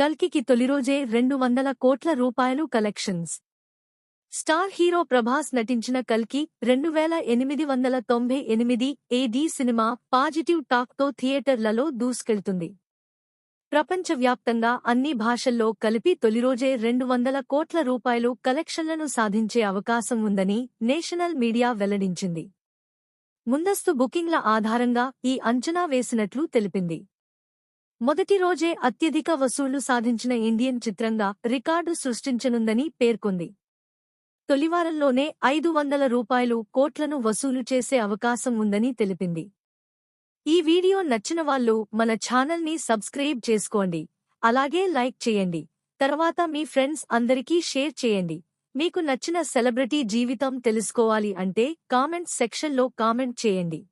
కల్కికి తొలిరోజే రెండు వందల కోట్ల రూపాయలు కలెక్షన్స్. స్టార్ హీరో ప్రభాస్ నటించిన కల్కి రెండు వేల ఎనిమిది వందల తొంభై ఎనిమిది ఏడీ సినిమా పాజిటివ్ టాక్తో థియేటర్లలో దూసుకెళ్తుంది. ప్రపంచవ్యాప్తంగా అన్ని భాషల్లో కలిపి తొలిరోజే రెండు వందల కోట్ల రూపాయలు కలెక్షన్లను సాధించే అవకాశం ఉందని నేషనల్ మీడియా వెల్లడించింది. ముందస్తు బుకింగ్ల ఆధారంగా ఈ అంచనా వేసినట్లు తెలిపింది. మొదటి రోజే అత్యధిక వసూళ్ళు సాధించిన ఇండియన్ చిత్రంగా రికార్డు సృష్టించనుందని పేర్కొంది. తొలివారంలోనే ఐదు వందల రూపాయలు కోట్లను వసూలు చేసే అవకాశం ఉందని తెలిపింది. ఈ వీడియో నచ్చిన వాళ్ళు మన ఛానల్ని సబ్స్క్రైబ్ చేసుకోండి. అలాగే లైక్ చేయండి. తర్వాత మీ ఫ్రెండ్స్ అందరికీ షేర్ చేయండి. మీకు నచ్చిన సెలబ్రిటీ జీవితం తెలుసుకోవాలి అంటే కామెంట్ సెక్షన్లో కామెంట్ చేయండి.